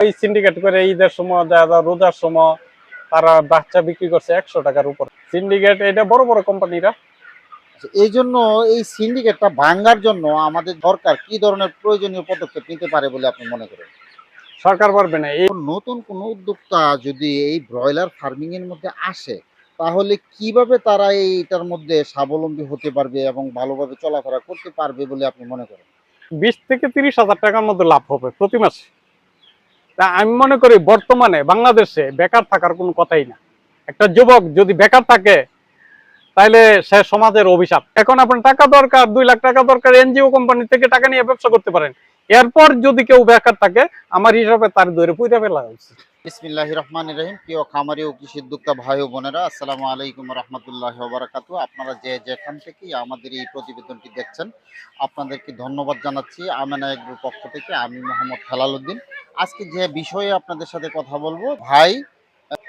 এই সিন্ডিকেট করে ঈদের সময় যায় রোজার সময় তারা বাচ্চা বিক্রি করছে একশো টাকার উপর। সিন্ডিকেট এটা বড় বড় কোম্পানিরা এই জন্য এই সিন্ডিকেটটা ভাঙ্গার জন্য আমাদের সরকার কি ধরনের প্রয়োজনীয় পদক্ষেপ নিতে পারে বলে আপনি মনে করেন? সরকার পারবে না এই নতুন কোনো উদ্যোক্তা যদি এই ব্রয়লার ফার্মিং এর মধ্যে আসে তাহলে কীভাবে তারা এইটার মধ্যে স্বাবলম্বী হতে পারবে এবং ভালোভাবে চলাফেরা করতে পারবে বলে আপনি মনে করেন? বিশ থেকে তিরিশ হাজার টাকার মধ্যে লাভ হবে প্রতি মাসে। তা আমি মনে করি বর্তমানে বাংলাদেশে বেকার থাকার কোনো কথাই না। একটা যুবক যদি বেকার থাকে তাহলে সে সমাজের অভিশাপ। এখন আপনার টাকা দরকার, দুই লাখ টাকা দরকার, এনজিও কোম্পানি থেকে টাকা নিয়ে ব্যবসা করতে পারেন। এরপর যদি কেউ বেকার থাকে, আমার হিসাবে তার ধরে পুইরা ফেলা উচিত বিসমিল্লাহ রহমান রহিম। প্রিয় খামারি ও কৃষি উদ্যোক্তা ভাই ও বোনেরা, আসসালামু আলাইকুম রহমতুল্লাহ বারাকাতু আপনারা যে যেখান থেকে আমাদের এই প্রতিবেদনটি দেখছেন, আপনাদেরকে ধন্যবাদ জানাচ্ছি। আমেনা এগ্রোর পক্ষ থেকে আমি মোহাম্মদ হেলাল উদ্দিন। আজকে যে বিষয়ে আপনাদের সাথে কথা বলব, ভাই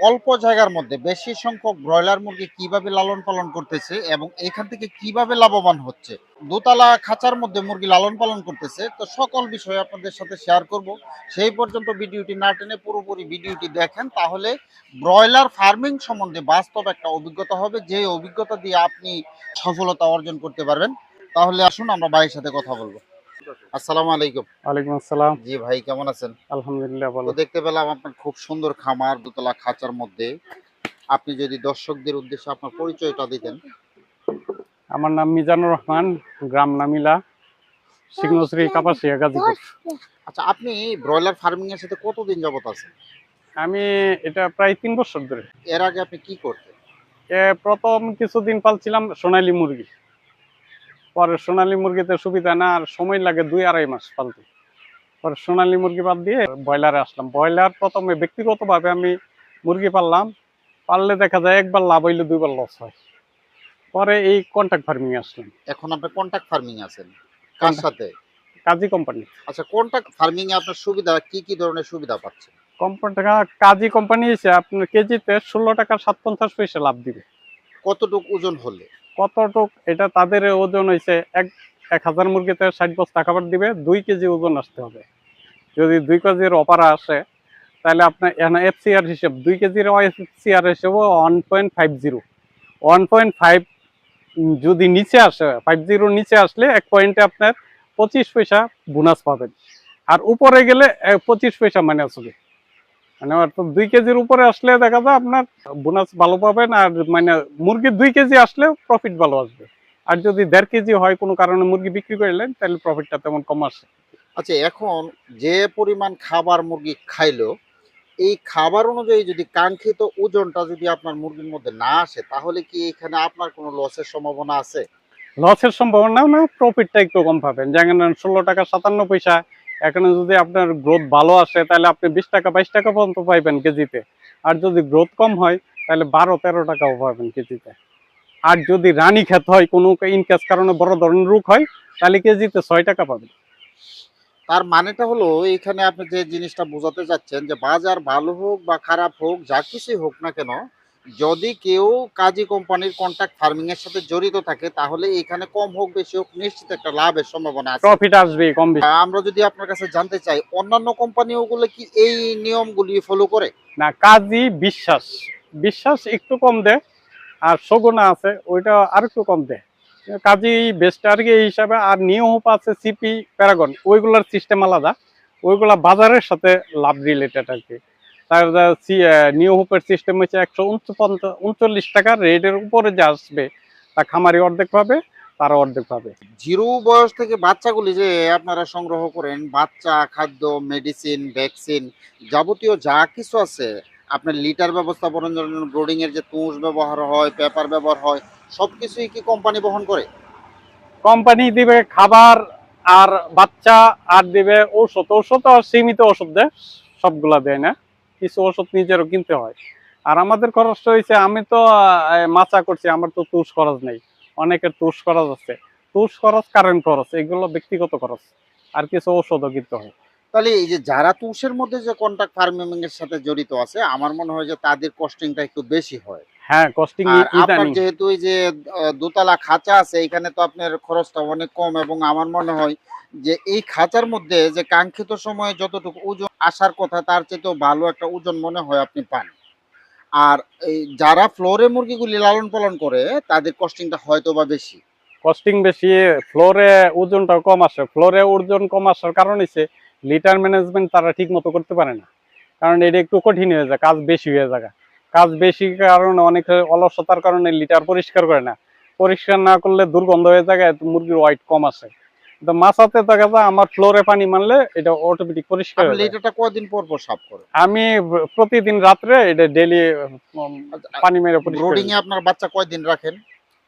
অল্প জায়গার মধ্যে বেশি সংখ্যক ব্রয়লার মুরগি কীভাবে লালন পালন করতেছে এবং এখান থেকে কীভাবে লাভবান হচ্ছে? দোতলা খাঁচার মধ্যে মুরগি লালন পালন করতেছে, তো সকল বিষয়ে আপনাদের সাথে শেয়ার করব। সেই পর্যন্ত ভিডিওটি না টেনে পুরোপুরি ভিডিওটি দেখেন, তাহলে ব্রয়লার ফার্মিং সম্বন্ধে বাস্তব একটা অভিজ্ঞতা হবে, যে অভিজ্ঞতা দিয়ে আপনি সফলতা অর্জন করতে পারবেন। তাহলে আসুন, আমরা ভাইয়ের সাথে কথা বলব। আসসালামু আলাইকুম। ওয়ালাইকুম আসসালাম। জি ভাই কেমন আছেন? আলহামদুলিল্লাহ ভালো। দেখতে পেলাম আপনার খুব সুন্দর খামার দোতলা খাঁচার মধ্যে। আপনি যদি দর্শকদের উদ্দেশ্যে আপনার পরিচয়টা দিতেন। আমার নাম মিজানুর রহমান গ্রাম নামিলা সিংহশ্রী কাপাসিয়া গাজীপুর। আচ্ছা আপনি ব্রয়লার ফার্মিং এর সাথে কতদিন যাবত আছেন? আমি এটা প্রায় তিন বছর ধরে। এর আগে আপনি কি করতেন? প্রথম কিছুদিন পালছিলাম সোনালী মুরগি। পরে সোনালী মুরগিতে সুবিধা না আর সময় লাগে দুই আড়াই মাস পালতে। পরে সোনালী মুরগি বাদ দিয়ে ব্রয়লারে আসলাম। ব্রয়লার প্রথমে ব্যক্তিগতভাবে আমি মুরগি পাললাম। পাললে দেখা যায় একবার লাভ হইলে দুইবার লস হয়। পরে এই কন্ট্রাক্ট ফার্মিং আসলাম। এখন আপনি কন্ট্রাক্ট ফার্মিং আছেন। কার সাথে? কাজী কোম্পানি আচ্ছা কন্ট্রাক্ট ফার্মিং এ আপনার সুবিধা কি কি ধরনের সুবিধা পাচ্ছেন? কোম্পানি কাজী কোম্পানি এসে আপনার কেজিতে ষোলো টাকা সাত পঞ্চাশ পয়সা লাভ দিবে। কতটুকু ওজন হলে? কতটুক এটা তাদের ওজন হয়েছে এক এক হাজার মুরগিতে ষাট বস্তা খাবার দিবে, দুই কেজি ওজন আসতে হবে। যদি দুই কেজির অপারা আসে, তাহলে আপনার এখানে এফসিআর হিসেব, দুই কেজির এফ এফসিআর হিসেবে one point five zero one point five যদি নিচে আসে ফাইভ জিরোর নিচে আসলে এক পয়েন্টে আপনার পঁচিশ পয়সা বোনাস পাবেন। আর উপরে গেলে পঁচিশ পয়সা মাইনাস হবে। মানে অর্থাৎ দুই কেজির উপরে আসলে দেখা যায় আপনার বোনাস ভালো পাবেন আর মানে মুরগি দুই কেজি আসলে প্রফিট ভালো আসবে। আর যদি দেড় কেজি হয় কোনো কারণে মুরগি বিক্রি করলেন তাহলে প্রফিটটা তেমন কম আসে। আচ্ছা এখন যে পরিমাণ খাবার মুরগি খাইলো এই খাবার অনুযায়ী যদি কাঙ্ক্ষিত ওজনটা যদি আপনার মুরগির মধ্যে না আসে তাহলে কি এখানে আপনার কোনো লসের সম্ভাবনা আছে? লসের সম্ভাবনা না প্রফিটটা একটু কম পাবেন। যেমন ষোলো টাকা সাতান্ন পয়সা এখানে যদি আপনার গ্রোথ ভালো আসে, তাহলে আপনি বিশ টাকা, বাইশ টাকা পর্যন্ত পাইবেন কেজিতে। আর যদি গ্রোথ কম হয়, তাহলে বারো, তেরো টাকাও পাবেন কেজিতে। আর যদি রানী খেত হয়, কোনো ইনকেস কারণে বড় ধরনের রোগ হয়, তাহলে কেজিতে ছয় টাকা পাবেন। তার মানেটা হলো এখানে আপনি যে জিনিসটা বোঝাতে চাচ্ছেন যে বাজার ভালো হোক বা খারাপ হোক, যা কিছুই হোক না কেন যদি কেউ কাজী কোম্পানির কন্ট্রাক্ট ফার্মিং এর সাথে জড়িত থাকে তাহলে এখানে কম হোক বেশি হোক নিশ্চিত একটা লাভের সম্ভাবনা আছে। প্রফিট আসবে কম বেশি। আমরা যদি আপনার কাছে জানতে চাই অন্যান্য কোম্পানি ওগুলো কি এই নিয়মগুলি ফলো করে? না কাজী বিশ্বাস। বিশ্বাস একটু কম দেয় আর সগুনা আছে ওইটা আর একটু কম দেয়। কাজী বেস্ট আর কি এই হিসাবে আর নিউ হোপ আছে সিপি প্যারাগন ওইগুলোর সিস্টেম আলাদা ওইগুলা বাজারের সাথে লাভ রিলেটেড আর কি। তার নিউ হোপের সিস্টেম হচ্ছে একশো উনচল্লিশ টাকা রেটের উপরে যে আসবে তা খামারি অর্ধেক পাবে তারা অর্ধেক পাবে। জিরো বয়স থেকে বাচ্চাগুলি যে আপনারা সংগ্রহ করেন বাচ্চা খাদ্য মেডিসিন ভ্যাকসিন যাবতীয় যা কিছু আছে আপনার লিটার ব্যবস্থাপনার জন্য ব্রোডিং এর যে তুষ ব্যবহার হয় পেপার ব্যবহার হয় সবকিছুই কি কোম্পানি বহন করে? কোম্পানি দিবে খাবার আর বাচ্চা আর দিবে ঔষধ। ঔষধ আর সীমিত ওষুধ দেয় সবগুলা দেয় না। কিছু ওষুধ নিজেরও কিনতে হয়। আর আমাদের খরচটা হয়েছে আমি তো মাচা করছি, আমার তো তুষ খরচ নেই। অনেকের তুষ খরচ আছে। তুষ খরচ, কারেন্ট খরচ, এগুলো ব্যক্তিগত খরচ। আর কিছু ওষুধও কিনতে হয়। তাহলে এই যে যারা তুষের মধ্যে যে কন্ট্রাক্ট ফার্মিং এর সাথে জড়িত আছে, আমার মনে হয় যে তাদের কস্টিংটা একটু বেশি হয়। হ্যাঁ কস্টিং আপনার যেহেতু এই যে দোতলা খাঁচা আছে এখানে তো আপনার খরচটা অনেক কম এবং আমার মনে হয় যে এই খাঁচার মধ্যে যে কাঙ্ক্ষিত সময়ে যতটুকু ওজন আসার কথা তার চেয়েতেও ভালো একটা ওজন মনে হয় আপনি পান। আর এই যারা ফ্লোরে মুরগিগুলি লালন পালন করে তাদের কস্টিংটা হয়তো বা বেশি। কস্টিং বেশি ফ্লোরে ওজনটা কম আসে। ফ্লোরে ওজন কম আসার কারণ হচ্ছে লিটার ম্যানেজমেন্ট তারা ঠিক মতো করতে পারে না। কারণ এটা একটু কঠিন হয়ে যায় কাজ বেশি হয়ে যায়। কাজ বেশি কারণে অনেক অলসতার কারণে লিটার পরিষ্কার করে না। পরিষ্কার না করলে দুর্গন্ধ হয়ে এত মুরগির ওয়াইট কম আসে তো মাছাতে দেখা যায় আমার ফ্লোরে পানি মারলে এটা অটোমেটিক পরিষ্কার হয়ে লিটারটা কয়দিন পর পর সাফ করেন? আমি প্রতিদিন রাত্রে এটা পানি মেরে পরিষ্কার ব্রোডিং এ আপনার বাচ্চা কয়দিন রাখেন?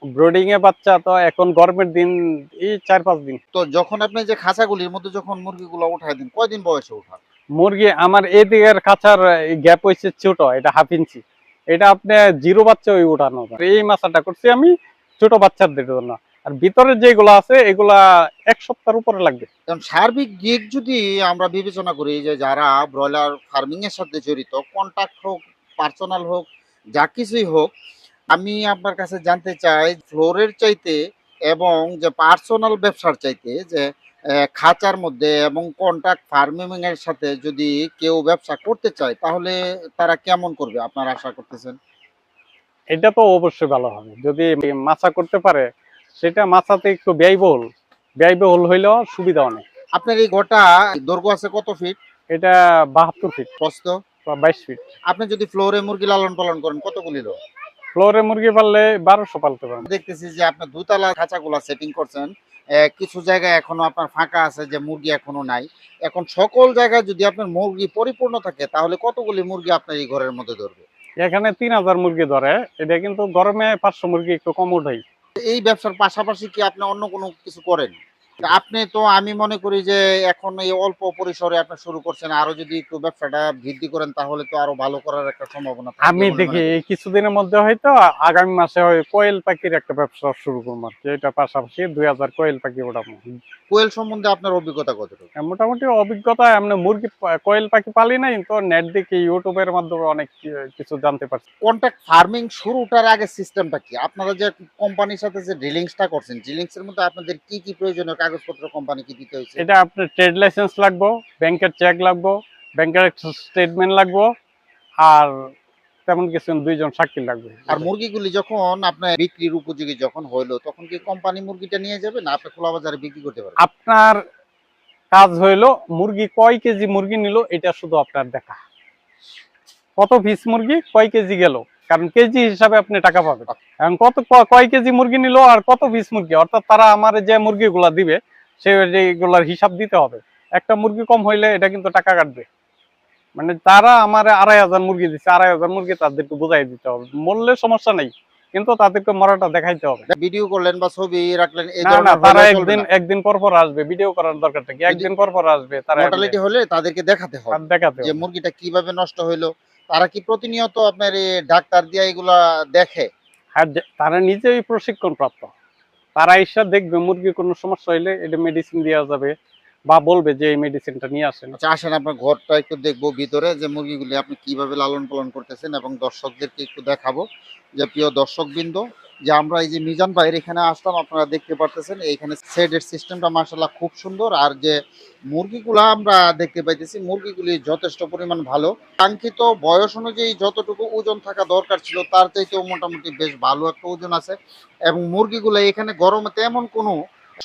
ব্রোডিং এ বাচ্চা তো এখন গরমের দিন এই চার পাঁচ দিন। তো যখন আপনি যে খাঁচাগুলির মধ্যে যখন মুরগিগুলো উঠায় দিন কয়দিন বয়সে উঠান? মুরগি আমার এদিকের খাঁচার গ্যাপ হয়েছে ছোট এটা হাফ ইঞ্চি এটা আপনি জিরো বাচ্চা ওই উঠানো এই মাছটা করছি আমি ছোট বাচ্চাদের জন্য। আর ভিতরে যেগুলো আছে, এগুলা এক সপ্তাহের উপরে লাগবে। কারণ সার্বিক দিক যদি আমরা বিবেচনা করি যে যারা ব্রয়লার ফার্মিং এর সাথে জড়িত কন্ট্যাক্ট হোক পার্সোনাল হোক, যা কিছুই হোক, আমি আপনার কাছে জানতে চাই ফ্লোরের চাইতে এবং যে পার্সোনাল ব্যবসার চাইতে যে খাঁচার মধ্যে এবং কন্ট্রাক্ট ফার্মিং এর সাথে যদি কেউ ব্যবসা করতে চায় তাহলে তারা কেমন করবে? আপনারা আশা করতেছেন? এটা তো অবশ্যই ভালো হবে। যদি মাছা করতে পারে সেটা মাছাতে একটু ব্যয়বহুল। ব্যয়বহুল হইলেও সুবিধা অনেক। আপনার এই ঘরটা দৈর্ঘ্য আছে কত ফিট এটা বাহাত্তর ফিট প্রস্ত বাইশ ফিট আপনি যদি ফ্লোরে মুরগি লালন পালন করেন কতগুলি লোক? ফ্লোরে মুরগি পারলে বারোশো পালতে পারেন দেখতেছি যে আপনি দুতলা খাঁচাগুলা সেটিং করছেন। কিছু জায়গায় এখনও আপনার ফাঁকা আছে যে মুরগি এখনও নাই। এখন সকল জায়গায় যদি আপনার মুরগি পরিপূর্ণ থাকে তাহলে কতগুলি মুরগি আপনার এই ঘরের মধ্যে ধরবে? এখানে তিন হাজার মুরগি ধরে। এটা কিন্তু গরমে পাঁচশো মুরগি একটু কম উঠাই। এই ব্যবসার পাশাপাশি কি আপনি অন্য কোনো কিছু করেন? আপনি তো আমি মনে করি যে এখন এই অল্প পরিসরে আপনি শুরু করছেন আরও যদি একটু ব্যবসাটা বৃদ্ধি করেন তাহলে তো আরও ভালো করার একটা সম্ভাবনা আমি দেখি এই কিছুদিনের মধ্যে হয়তো আগামী মাসে হয় কোয়েল পাখির একটা ব্যবসা শুরু করব আর কি। এটা পাশাপাশি দুই হাজার কোয়েল পাখি ওঠাবো কোয়েল সম্বন্ধে আপনার অভিজ্ঞতা কতটুকু? মোটামুটি অভিজ্ঞতা এমনি মুরগি কোয়েল পাখি পালি নাই তো নেট দেখি ইউটিউবের মাধ্যমে অনেক কিছু জানতে পারছি। কন্ট্রাক্ট ফার্মিং শুরুটার আগে সিস্টেমটা কি? আপনারা যে কোম্পানির সাথে যে ডিলিংসটা করছেন ডিলিংস এর মধ্যে আপনাদের কি কি প্রয়োজনীয় কাগজপত্র কোম্পানি কি দিতে হয়েছে? এটা আপনার ট্রেড লাইসেন্স লাগবো ব্যাংকের চেক লাগবো ব্যাংকের স্টেটমেন্ট লাগবো আর তেমন কিছু দুইজন সাক্ষী লাগবে। আর মুরগিগুলি যখন আপনার বিক্রির উপযোগী যখন হইল তখন কি কোম্পানি মুরগিটা নিয়ে যাবে না আপনি খোলা বাজারে বিক্রি করতে পারবেন? আপনার কাজ হইল মুরগি কয় কেজি মুরগি নিল এটা শুধু আপনার দেখা। কত পিস মুরগি কয় কেজি গেল? কারণ কেজি হিসাবে আপনি টাকা পাবেন। এখন কত কয় কেজি মুরগি নিল আর কত পিস মুরগি? অর্থাৎ তারা আমার যে মুরগিগুলা দিবে সেগুলার হিসাব দিতে হবে। একটা মুরগি কম হইলে এটা কিন্তু টাকা কাটবে। মানে তারা আমার আড়াই হাজার মুরগি দিচ্ছে আড়াই হাজার মুরগি তাদেরকে বুঝাই দিতে হবে। মরলে সমস্যা নেই কিন্তু তাদেরকে মরাটা দেখাইতে হবে। ভিডিও করলেন বা ছবি রাখলেন এই না না তারা একদিন একদিন পর পর আসবে ভিডিও করার দরকারটা কি একদিন পর পর আসবে তারা হলে তাদেরকে দেখাতে হবে দেখাতে যে মুরগিটা কীভাবে নষ্ট হইল তারা কি প্রতিনিয়ত আপনার এই ডাক্তার দিয়ে এগুলা দেখে? হ্যাঁ তারা নিজেই প্রশিক্ষণ প্রাপ্ত তারা ঈশ্বর দেখবে মুরগি কোনো সমস্যা হইলে এটা মেডিসিন দেওয়া যাবে বা বলবে যে এই মেডিসিনটা নিয়ে আসেন। আচ্ছা আসেন আপনার ঘরটা একটু দেখব ভিতরে যে মুরগিগুলি আপনি কীভাবে লালন পালন করতেছেন এবং দর্শকদেরকে একটু দেখাবো। যে প্রিয় দর্শকবৃন্দ যে আমরা এই যে মিজান ভাইয়ের এখানে আসলাম আপনারা দেখতে পারতেছেন এইখানে শেডের সিস্টেমটা মার্শাল্লাহ খুব সুন্দর। আর যে মুরগিগুলা আমরা দেখতে পাইতেছি মুরগিগুলি যথেষ্ট পরিমাণ ভালো। কাঙ্ক্ষিত বয়স অনুযায়ী যতটুকু ওজন থাকা দরকার ছিল তার চাইতেও মোটামুটি বেশ ভালো একটা ওজন আছে। এবং মুরগিগুলো এখানে গরমে তেমন কোনো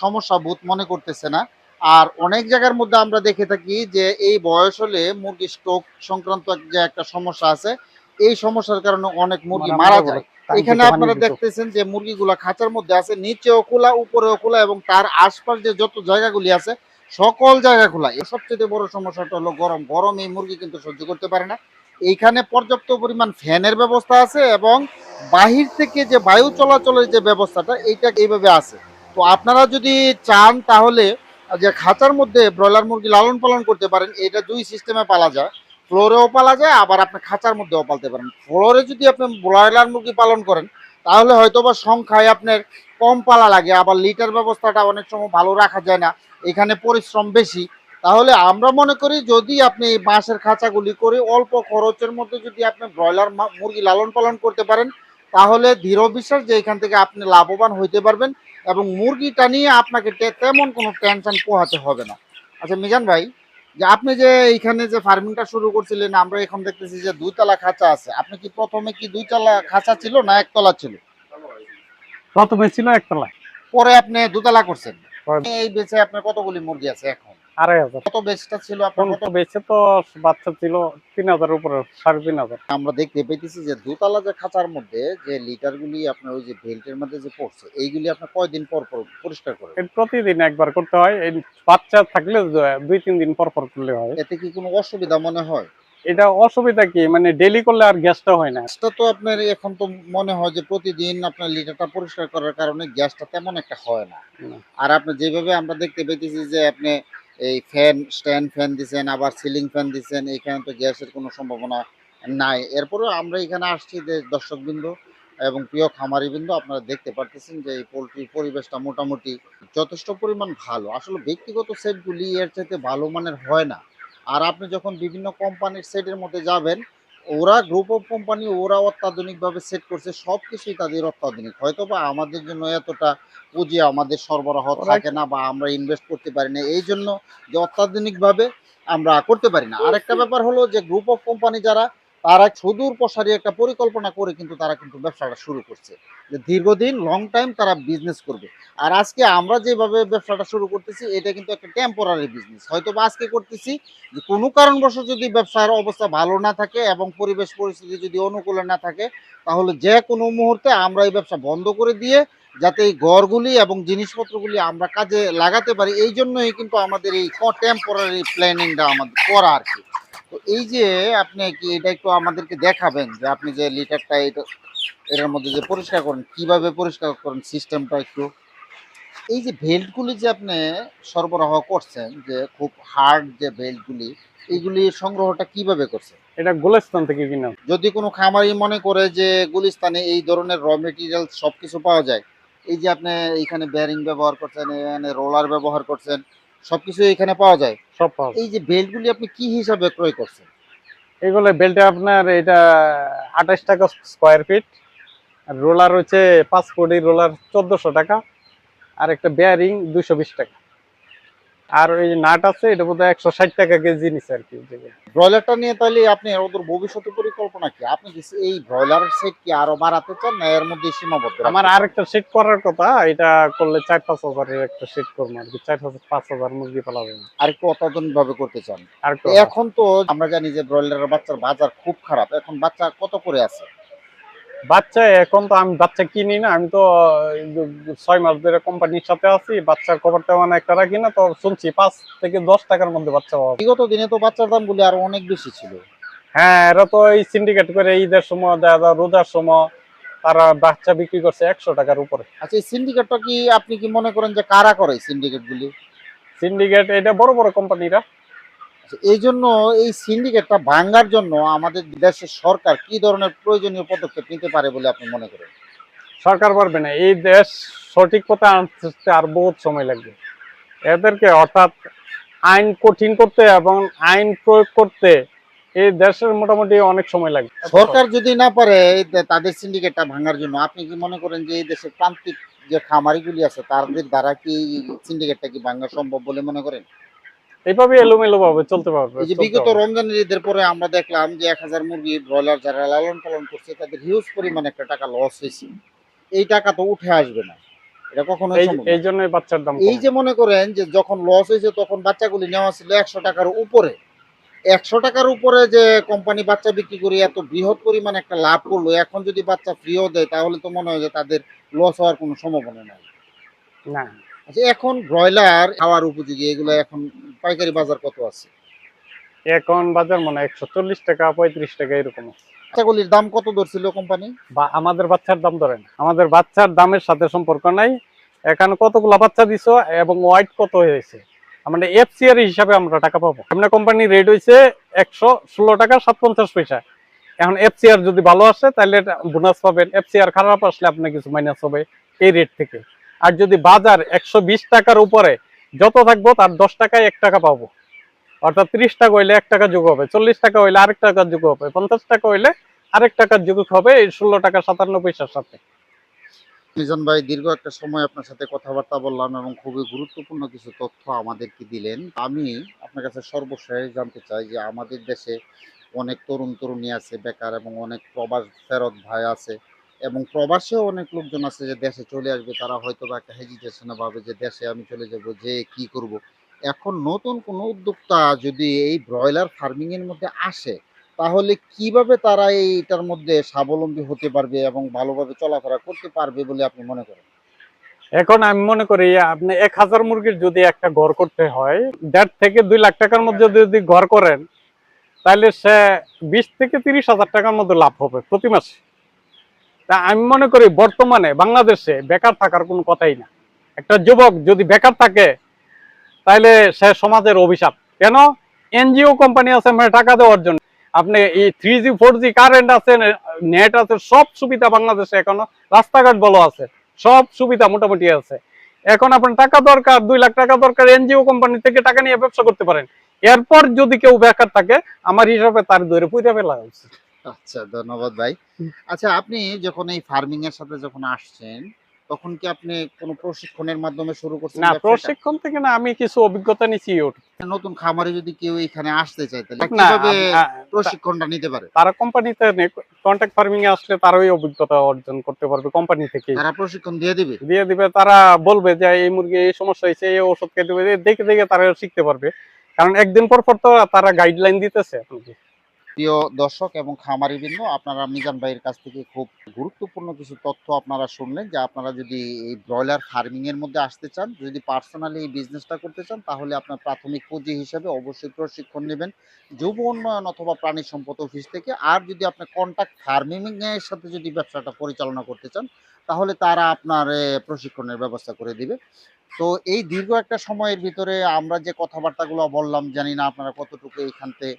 সমস্যা বোধ মনে করতেছে না। আর অনেক জায়গার মধ্যে আমরা দেখে থাকি যে এই বয়স হলে মুরগি স্ট্রোক সংক্রান্ত যে একটা সমস্যা আছে এই সমস্যার কারণে অনেক মুরগি মানে মারা যায়। এখানে আপনারা দেখতেছেন যে মুরগিগুলা খাঁচার মধ্যে আছে নিচেও খোলা উপরেও খোলা এবং তার আশপাশ যে যত জায়গাগুলি আছে সকল জায়গা খোলা এর সবচেয়ে বড় সমস্যাটা হলো গরম। গরম এই মুরগি কিন্তু সহ্য করতে পারে না। এইখানে পর্যাপ্ত পরিমাণ ফ্যানের ব্যবস্থা আছে এবং বাহির থেকে যে বায়ু চলাচলের যে ব্যবস্থাটা এইটা এইভাবে আছে। তো আপনারা যদি চান তাহলে যে খাঁচার মধ্যে ব্রয়লার মুরগি লালন পালন করতে পারেন এটা দুই সিস্টেমে পালা যায়। ফ্লোরেও পালা যায়, আবার আপনি খাঁচার মধ্যেও পালতে পারেন। ফ্লোরে যদি আপনি ব্রয়লার মুরগি পালন করেন, তাহলে হয়তো বা সংখ্যায় আপনার কম পালা লাগে, আবার লিটার ব্যবস্থাটা অনেক সময় ভালো রাখা যায় না, এখানে পরিশ্রম বেশি। তাহলে আমরা মনে করি যদি আপনি এই বাঁশের খাঁচাগুলি করে অল্প খরচের মধ্যে যদি আপনি ব্রয়লার মুরগি লালন পালন করতে পারেন, তাহলে দৃঢ় বিশ্বাস যে এখান থেকে আপনি লাভবান হইতে পারবেন এবং মুরগিটা নিয়ে আপনাকে তেমন কোনো টেনশন পোহাতে হবে না। আচ্ছা মিজান ভাই যে আপনি যে এখানে যে ফার্মিংটা শুরু করছিলেন আমরা এখন দেখতেছি যে দুইতলা খাঁচা আছে। আপনি কি প্রথমে কি দুইতলা খাঁচা ছিল না একতলা ছিল? প্রথমে ছিল একতলা। পরে আপনি দুতলা করছেন। এই বেচে আপনার কতগুলি মুরগি আছে এখন? আড়াই হাজার। কত বেচটা ছিল কত তো বাচ্চা ছিল তিন হাজার উপরে সাড়ে তিন হাজার। আমরা দেখতে পেতেছি যে দুতলা যে খাঁচার মধ্যে যে লিটারগুলি আপনার ওই যে বেল্টের মধ্যে যে পড়ছে এইগুলি আপনার কয়দিন পর পর পরিষ্কার করে? প্রতিদিন একবার করতে হয় এই বাচ্চা থাকলে দুই তিন দিন পর পর করলে হয়। এতে কি কোনো অসুবিধা মনে হয়? এটা অসুবিধা কি? মানে ডেলি করলে আর গ্যাসটা হয় না। গ্যাসটা তো আপনার এখন তো মনে হয় যে প্রতিদিন আপনার লিটারটা পরিষ্কার করার কারণে গ্যাসটা তেমন একটা হয় না। না। আর আপনি যেভাবে আমরা দেখতে পেতেছি যে আপনি এই ফ্যান স্ট্যান্ড ফ্যান দিচ্ছেন আবার সিলিং ফ্যান দিচ্ছেন এখানে তো গ্যাসের কোনো সম্ভাবনা নাই। এরপরেও আমরা এখানে আসছি যে দর্শকবৃন্দ এবং প্রিয় খামারিবৃন্দ, আপনারা দেখতে পারতেছেন যে এই পোলট্রির পরিবেশটা মোটামুটি যথেষ্ট পরিমাণ ভালো। আসলে ব্যক্তিগত সেটগুলি এর চাইতে ভালো মানের হয় না। আর আপনি যখন বিভিন্ন কোম্পানির সেটের মধ্যে যাবেন ওরা গ্রুপ অফ কোম্পানি ওরা অত্যাধুনিকভাবে সেট করছে সব কিছুই তাদের অত্যাধুনিক। হয়তো বা আমাদের জন্য এতটা পুঁজি আমাদের সরবরাহ থাকে না বা আমরা ইনভেস্ট করতে পারি না এই জন্য যে অত্যাধুনিকভাবে আমরা করতে পারি না। আরেকটা ব্যাপার হলো যে গ্রুপ অফ কোম্পানি যারা তারা সুদূর প্রসারী একটা পরিকল্পনা করে কিন্তু তারা কিন্তু ব্যবসাটা শুরু করছে। যে দীর্ঘদিন লং টাইম তারা বিজনেস করবে। আর আজকে আমরা যেভাবে ব্যবসাটা শুরু করতেছি, এটা কিন্তু একটা টেম্পোরারি বিজনেস হয়তো বা আজকে করতেছি, যে কোনো কারণবশত যদি ব্যবসার অবস্থা ভালো না থাকে এবং পরিবেশ পরিস্থিতি যদি অনুকূলে না থাকে, তাহলে যে কোনো মুহূর্তে আমরা এই ব্যবসা বন্ধ করে দিয়ে যাতে এই ঘরগুলি এবং জিনিসপত্রগুলি আমরা কাজে লাগাতে পারি, এই জন্যই কিন্তু আমাদের এই টেম্পোরারি প্ল্যানিংটা আমাদের করা আর কি। তো এই যে আপনি কি এটা একটু আমাদেরকে দেখাবেন যে আপনি যে লিটারটা এটা এটার মধ্যে যে পরিষ্কার করেন কীভাবে পরিষ্কার করেন সিস্টেমটা একটু? এই যে বেল্টগুলি যে আপনি সরবরাহ করছেন যে খুব হার্ড যে বেল্টগুলি এইগুলি সংগ্রহটা কীভাবে করছেন? এটা গুলিস্তান থেকে কিনা। যদি কোনো খামারি মনে করে যে গুলিস্তানে এই ধরনের র মেটেরিয়াল সব কিছু পাওয়া যায় এই যে আপনি এখানে ব্যারিং ব্যবহার করছেন এখানে রোলার ব্যবহার করছেন সব কিছু এখানে পাওয়া যায়। সব পাওয়া এই যে বেল্টগুলি আপনি কি হিসাবে ক্রয় করছেন? এগুলো বেল্টে আপনার এটা আঠাশ টাকা স্কোয়ার ফিট আর রোলার হচ্ছে পাঁচ কোটি রোলার চোদ্দশো টাকা আর একটা বেয়ারিং দুশো বিশ টাকা। আর ওই নাট আছে এটা বোধহয় একশো ষাট টাকা কেজি নিচ্ছে আর কি ব্রয়লারটা নিয়ে তাহলে আপনি ওদের ভবিষ্যতে পরিকল্পনা কি? আপনি এই ব্রয়লার সেট কি আরও বাড়াতে চান না এর মধ্যে সীমাবদ্ধ আমার চান? আরেকটা সেট করার কথা এটা করলে চার পাঁচ হাজারের একটা সেট করব আর কি চার হাজার পাঁচ হাজার মুরগি পালা যাবে আর একটু অত্যাধুনিক ভাবে করতে চান। আর এখন তো আমরা জানি যে ব্রয়লারের বাচ্চার বাজার খুব খারাপ এখন বাচ্চা কত করে আছে? বাচ্চা এখন তো আমি বাচ্চা কিনি না আমি তো ছয় মাস ধরে কোম্পানির সাথে আছি বাচ্চার খবর তেমন একটা রাখি না তো শুনছি পাঁচ থেকে দশ টাকার মধ্যে বাচ্চা পাওয়া বিগত দিনে তো বাচ্চার দামগুলি আরও অনেক বেশি ছিল। হ্যাঁ এরা তো এই সিন্ডিকেট করে ঈদের সময় যায় রোজার সময় তারা বাচ্চা বিক্রি করছে একশো টাকার উপরে। আচ্ছা এই সিন্ডিকেটটা কি আপনি কি মনে করেন যে কারা করে সিন্ডিকেট গুলি সিন্ডিকেট এটা বড় বড় কোম্পানিরা এই জন্য এই সিন্ডিকেটটা ভাঙ্গার জন্য আমাদের দেশের সরকার কি ধরনের প্রয়োজনীয় পদক্ষেপ নিতে পারে বলে আপনি মনে করেন? সরকার পারবে না। এই দেশ সঠিক পথে আনতে আর বহুত সময় লাগবে। এদেরকে অর্থাৎ আইন কঠিন করতে এবং আইন প্রয়োগ করতে এই দেশের মোটামুটি অনেক সময় লাগবে। সরকার যদি না পারে তাদের সিন্ডিকেটটা ভাঙার জন্য আপনি কি মনে করেন যে এই দেশের প্রান্তিক যে খামারিগুলি আছে তাদের দ্বারা কি সিন্ডিকেটটা কি ভাঙা সম্ভব বলে মনে করেন? এইভাবে এলোমেলো ভাবে চলতে পারবে এই যে বিগত রমজানের ঈদের পরে আমরা দেখলাম যে এক হাজার মুরগি ব্রয়লার যারা লালন পালন করছে তাদের হিউজ পরিমাণ একটা টাকা লস হয়েছে। এই টাকা তো উঠে আসবে না। এটা কখনো এই সম্ভব এই জন্যই বাচ্চার দাম এই যে মনে করেন যে যখন লস হয়েছে তখন বাচ্চাগুলি নেওয়া ছিল একশো টাকার উপরে। একশো টাকার উপরে যে কোম্পানি বাচ্চা বিক্রি করে এত বৃহৎ পরিমাণ একটা লাভ করল এখন যদি বাচ্চা ফ্রিও দেয় তাহলে তো মনে হয় যে তাদের লস হওয়ার কোনো সম্ভাবনা নাই। না। আচ্ছা এখন ব্রয়লার খাওয়ার উপযোগী এগুলো এখন পাইকারি বাজার কত আছে? এখন বাজার মনে একশো চল্লিশ টাকা পঁয়ত্রিশ টাকা এরকম। বাচ্চাগুলির দাম কত ধরছিল কোম্পানি? বা আমাদের বাচ্চার দাম ধরে না আমাদের বাচ্চার দামের সাথে সম্পর্ক নাই। এখানে কতগুলো বাচ্চা দিছো এবং ওয়াইট কত হয়েছে? আমাদের এফসিআর হিসাবে আমরা টাকা পাবো। আপনার কোম্পানি রেট হয়েছে একশো ষোলো টাকা সাত পঞ্চাশ পয়সা। এখন এফসিআর যদি ভালো আসে তাহলে বোনাস পাবেন। এফসিআর খারাপ আসলে আপনার কিছু মাইনাস হবে এই রেট থেকে। আর যদি বাজার একশো বিশ টাকার উপরে যত থাকব তার দশ টাকায় এক টাকা পাবো। অর্থাৎ ত্রিশ টাকা হইলে এক টাকা যোগ হবে, চল্লিশ টাকা হইলে আরেক টাকা যোগ হবে, পঞ্চাশ টাকা হইলে আরেক টাকা যোগ হবে, এই ষোলো টাকা সাতান্ন পয়সার সাথে। মিজান ভাই, দীর্ঘ একটা সময় আপনার সাথে কথাবার্তা বললাম এবং খুবই গুরুত্বপূর্ণ কিছু তথ্য আমাদেরকে দিলেন। আমি আপনার কাছে সর্বশেষ জানতে চাই যে আমাদের দেশে অনেক তরুণ তরুণী আছে, বেকার এবং অনেক প্রবাস ফেরত ভাই আছে। এবং প্রবাসেও অনেক লোকজন আছে যে দেশে চলে আসবে তারা হয়তো বা একটা হেজিটেশনে ভাবে যে দেশে আমি চলে যাব যে কি করব। এখন নতুন কোনো উদ্যোক্তা যদি এই ব্রয়লার ফার্মিং এর মধ্যে আসে তাহলে কীভাবে তারা এইটার মধ্যে স্বাবলম্বী হতে পারবে এবং ভালোভাবে চলাফেরা করতে পারবে বলে আপনি মনে করেন? এখন আমি মনে করি আপনি এক হাজার মুরগির যদি একটা ঘর করতে হয় দেড় থেকে দুই লাখ টাকার মধ্যে যদি ঘর করেন তাহলে সে বিশ থেকে তিরিশ হাজার টাকার মধ্যে লাভ হবে প্রতি মাসে। তা আমি মনে করি বর্তমানে বাংলাদেশে বেকার থাকার কোনো কথাই না। একটা যুবক যদি বেকার থাকে তাহলে সে সমাজের অভিশাপ। কেন? এনজিও কোম্পানি আছে মানে টাকা দেওয়ার জন্য। আপনি এই three G four G current আছে নেট আছে, সব সুবিধা বাংলাদেশে এখনও। রাস্তাঘাট বলো আছে, সব সুবিধা মোটামুটি আছে। এখন আপনার টাকা দরকার, দুই লাখ টাকা দরকার, এনজিও কোম্পানি থেকে টাকা নিয়ে ব্যবসা করতে পারেন। এরপর যদি কেউ বেকার থাকে, আমার হিসাবে তার ধরে পুইরা ফেলা উচিত। আচ্ছা ধন্যবাদ ভাই। আচ্ছা আপনি যখন এই ফার্মিং এর সাথে যখন আসছেন তখন কি আপনি কোনো প্রশিক্ষণের মাধ্যমে শুরু করছেন না প্রশিক্ষণ থেকে না আমি কিছু অভিজ্ঞতা ওটা নতুন খামারে যদি কেউ এখানে আসতে চায় তাহলে কীভাবে প্রশিক্ষণটা নিতে পারে? তারা কোম্পানিতে কন্ট্যাক্ট ফার্মিং এ আসলে তারাই অভিজ্ঞতা অর্জন করতে পারবে কোম্পানি থেকে। তারা প্রশিক্ষণ দিয়ে দিবে? দিয়ে দিবে তারা বলবে যে এই মুরগি এই সমস্যা হয়েছে এই ওষুধ খেতে হবে। দেখে দেখে তারা শিখতে পারবে। কারণ একদিন পর পর তো তারা গাইডলাইন দিতেছে। আপনাকে প্রিয় দর্শক এবং খামারি বৃন্দ, আপনারা মিজান ভাইয়ের কাছ থেকে খুব গুরুত্বপূর্ণ কিছু তথ্য আপনারা শুনলেন যে আপনারা যদি এই ব্রয়লার ফার্মিং এর মধ্যে আসতে চান, যদি পার্সোনালি এই বিজনেসটা করতে চান, তাহলে আপনার প্রাথমিক পুঁজি হিসেবে অবশ্যই প্রশিক্ষণ নেবেন যুব উন্নয়ন অথবা প্রাণী সম্পদ অফিস থেকে। আর যদি আপনি কন্ট্যাক্ট ফার্মিং এর সাথে যদি ব্যবসাটা পরিচালনা করতে চান তাহলে তারা আপনার প্রশিক্ষণের ব্যবস্থা করে দিবে। তো এই দীর্ঘ একটা সময়ের ভিতরে আমরা যে কথাবার্তাগুলো বললাম জানি না আপনারা কতটুকু এইখান থেকে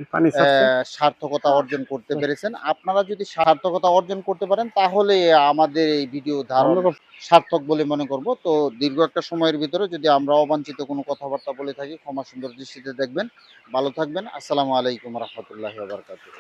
সার্থকতা অর্জন করতে পেরেছেন। আপনারা যদি সার্থকতা অর্জন করতে পারেন তাহলে আমাদের এই ভিডিও ধারণ সার্থক বলে মনে করব। তো দীর্ঘ একটা সময়ের ভিতরে যদি আমরা অবাঞ্ছিত কোনো কথাবার্তা বলে থাকি ক্ষমা সুন্দর দৃষ্টিতে দেখবেন। ভালো থাকবেন। আসসালামু আলাইকুম রহমতুল্লাহ বারকাতুহ।